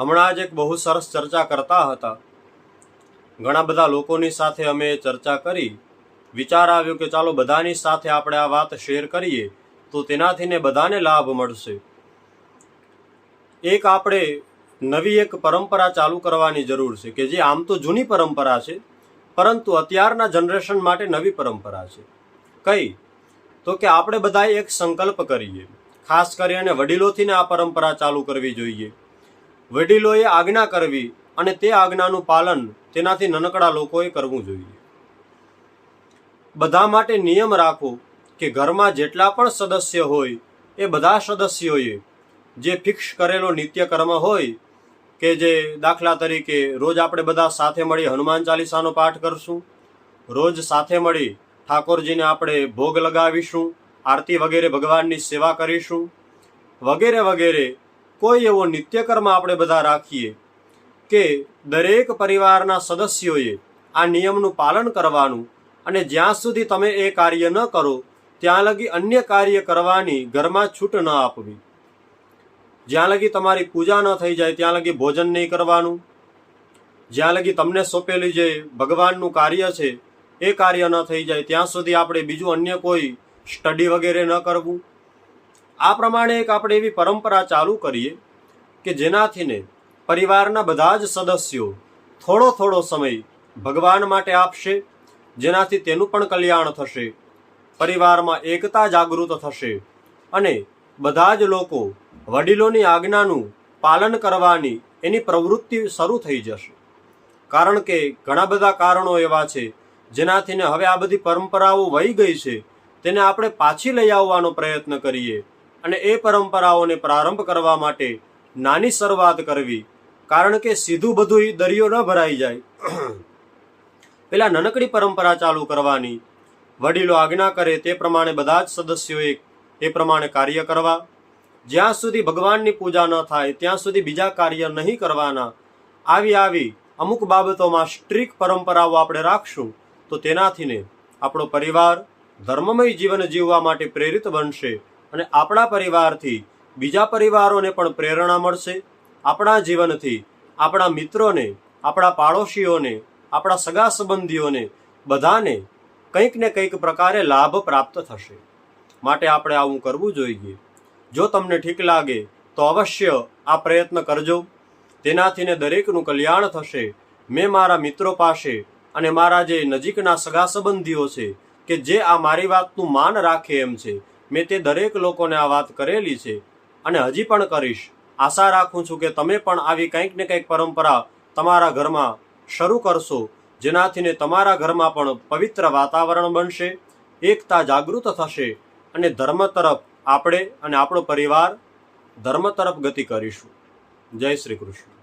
હમણાં જ એક બહુ સરસ ચર્ચા કરતા હતા. ઘણા બધા લોકોની સાથે અમે ચર્ચા કરી. વિચાર આવ્યો કે ચાલો બધાની સાથે આપણે આ વાત શેર કરીએ, તો તેનાથી ને બધાને લાભ મળશે. એક આપણે નવી એક પરંપરા ચાલુ કરવાની જરૂર છે કે જે આમ તો જૂની પરંપરા છે, પરંતુ અત્યારના જનરેશન માટે નવી પરંપરા છે. કઈ? તો કે આપણે બધાએ એક સંકલ્પ કરીએ. ખાસ કરીને વડીલોથી ને આ પરંપરા ચાલુ કરવી જોઈએ. વડીલોએ આજ્ઞા કરવી અને તે આજ્ઞાનું પાલન તેનાથી નાનકડા લોકોએ કરવું જોઈએ. બધા માટે નિયમ રાખો કે ઘરમાં જેટલા પણ સદસ્ય હોય એ બધા સદસ્યોએ જે ફિક્સ કરેલો નિત્યકર્મ હોય કે જે દાખલા તરીકે રોજ આપણે બધા સાથે મળી હનુમાન ચાલીસાનો પાઠ કરશું, રોજ સાથે મળી ઠાકોરજીને આપણે ભોગ લગાવીશું, આરતી વગેરે ભગવાનની સેવા કરીશું, વગેરે વગેરે કોઈ એવો નિત્યકર્મ આપણે બધા રાખીએ કે દરેક પરિવારના સદસ્યોએ આ નિયમનું પાલન કરવાનું અને જ્યાં સુધી તમે એ કાર્ય ન કરો, ત્યાં લગી અન્ય કાર્ય કરવાની ઘરમાં છૂટ ન આપવી. જ્યાં લગી તમારી પૂજા ન થઈ જાય, ત્યાં લગી ભોજન નહીં કરવાનું. જ્યાં લગી તમને સોંપેલી જે ભગવાનનું કાર્ય છે, એ કાર્ય ન થઈ જાય, ત્યાં સુધી આપણે બીજું અન્ય કોઈ સ્ટડી વગેરે ન કરવું. આ પ્રમાણે એક આપણે એવી પરંપરા ચાલુ કરીએ કે જેનાથીને પરિવારના બધા જ સદસ્યો થોડો થોડો સમય ભગવાન માટે આપશે, જેનાથી તેનું પણ કલ્યાણ થશે, પરિવારમાં એકતા જાગૃત થશે અને બધા જ લોકો વડીલોની આજ્ઞાનું પાલન કરવાની એની પ્રવૃત્તિ શરૂ થઈ જશે. કારણ કે ઘણા બધા કારણો એવા છે જેનાથીને હવે આ બધી પરંપરાઓ વહી ગઈ છે, તેને આપણે પાછી લઈ આવવાનો પ્રયત્ન કરીએ. અને એ પરંપરાઓને પ્રારંભ કરવા માટે નાની શરૂઆત કરવી, કારણ કે સીધું બધું દરિયો ન ભરાઈ જાય. પેલા નાનકડી પરંપરા ચાલુ કરવાની. વડીલો આજ્ઞા કરે તે પ્રમાણે બધા જ સદસ્યોએ એ પ્રમાણે કાર્ય કરવા. જ્યાં સુધી ભગવાનની પૂજા ન થાય, ત્યાં સુધી બીજા કાર્ય નહીં કરવાના. આવી આવી અમુક બાબતોમાં સ્ટ્રીક પરંપરાઓ આપણે રાખશું, તો તેનાથીને આપણો પરિવાર ધર્મમય જીવન જીવવા માટે પ્રેરિત બનશે. અને આપણા પરિવારથી બીજા પરિવારોને પણ પ્રેરણા મળશે. આપણા જીવનથી આપણા મિત્રોને, આપણા પાડોશીઓને, આપણા સગા સંબંધીઓને બધાને કંઈક ને કંઈક પ્રકારે લાભ પ્રાપ્ત થશે. માટે આપણે આવું કરવું જોઈએ. જો તમને ઠીક લાગે, તો અવશ્ય આ પ્રયત્ન કરજો. તેનાથી ને દરેકનું કલ્યાણ થશે. મેં મારા મિત્રો પાસે અને મારા જે નજીકના સગા સંબંધીઓ છે કે જે આ મારી વાતનું માન રાખે એમ છે મેં તે દરેક લોકોને આ વાત કરેલી છે અને હજી પણ કરીશ. આશા રાખું છું કે તમે પણ આવી કંઈક ને કંઈક પરંપરા તમારા ઘરમાં શરૂ કરશો જેનાથીને તમારા ઘરમાં પણ પવિત્ર વાતાવરણ બનશે, એકતા જાગૃત થશે અને ધર્મ તરફ આપણે અને આપણો પરિવાર ધર્મ તરફ ગતિ કરીશું. જય શ્રી કૃષ્ણ.